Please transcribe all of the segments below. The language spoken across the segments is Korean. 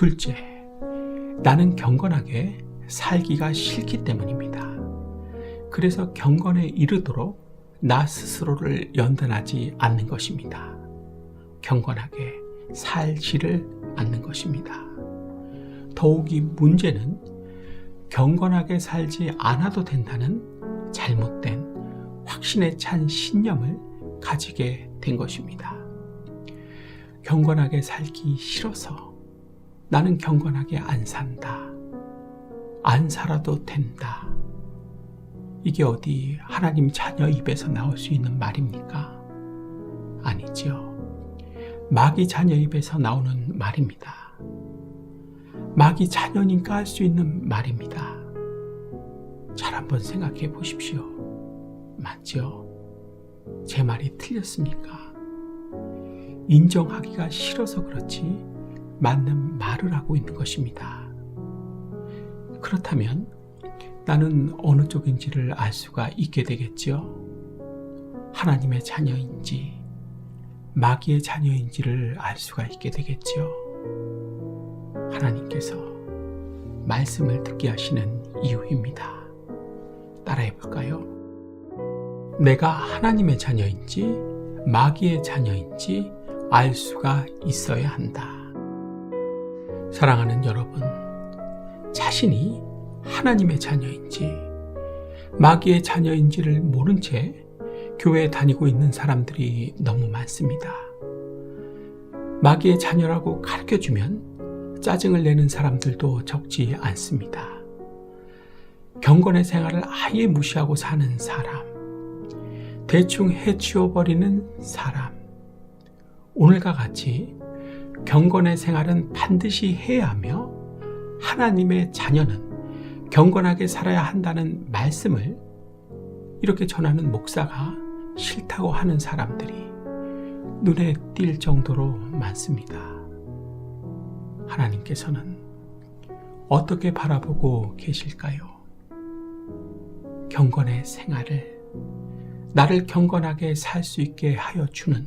둘째, 나는 경건하게 살기가 싫기 때문입니다. 그래서 경건에 이르도록 나 스스로를 연단하지 않는 것입니다. 경건하게 살지를 않는 것입니다. 더욱이 문제는 경건하게 살지 않아도 된다는 잘못된 확신에 찬 신념을 가지게 된 것입니다. 경건하게 살기 싫어서 나는 경건하게 안 산다. 안 살아도 된다. 이게 어디 하나님 자녀 입에서 나올 수 있는 말입니까? 아니지요. 마귀 자녀 입에서 나오는 말입니다. 마귀 자녀니까 할 수 있는 말입니다. 잘 한번 생각해 보십시오. 맞죠? 제 말이 틀렸습니까? 인정하기가 싫어서 그렇지 맞는 말을 하고 있는 것입니다. 그렇다면 나는 어느 쪽인지를 알 수가 있게 되겠죠? 하나님의 자녀인지 마귀의 자녀인지를 알 수가 있게 되겠죠? 하나님께서 말씀을 듣게 하시는 이유입니다. 따라해 볼까요? 내가 하나님의 자녀인지 마귀의 자녀인지 알 수가 있어야 한다. 사랑하는 여러분, 자신이 하나님의 자녀인지 마귀의 자녀인지를 모른 채 교회에 다니고 있는 사람들이 너무 많습니다. 마귀의 자녀라고 가르쳐 주면 짜증을 내는 사람들도 적지 않습니다. 경건의 생활을 아예 무시하고 사는 사람, 대충 해치워버리는 사람, 오늘과 같이 경건의 생활은 반드시 해야 하며 하나님의 자녀는 경건하게 살아야 한다는 말씀을 이렇게 전하는 목사가 싫다고 하는 사람들이 눈에 띌 정도로 많습니다. 하나님께서는 어떻게 바라보고 계실까요? 경건의 생활을 나를 경건하게 살 수 있게 하여 주는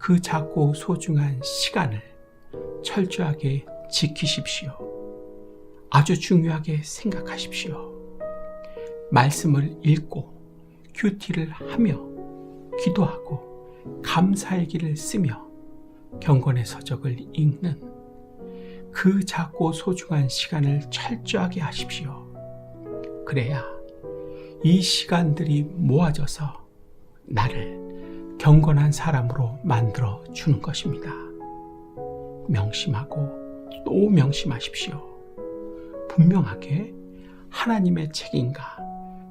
그 작고 소중한 시간을 철저하게 지키십시오. 아주 중요하게 생각하십시오. 말씀을 읽고 큐티를 하며 기도하고 감사의 길을 쓰며 경건의 서적을 읽는 그 작고 소중한 시간을 철저하게 하십시오. 그래야 이 시간들이 모아져서 나를 경건한 사람으로 만들어 주는 것입니다. 명심하고 또 명심하십시오. 분명하게 하나님의 책임과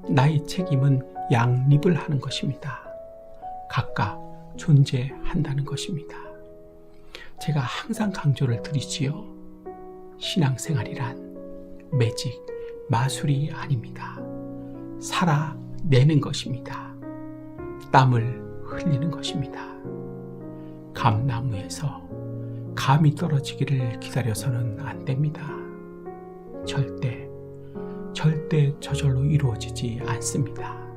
나의 책임은 양립을 하는 것입니다. 각각 존재한다는 것입니다. 제가 항상 강조를 드리지요. 신앙생활이란 매직, 마술이 아닙니다. 살아내는 것입니다. 땀을 흘리는 것입니다. 감나무에서 감이 떨어지기를 기다려서는 안 됩니다. 절대, 절대 저절로 이루어지지 않습니다.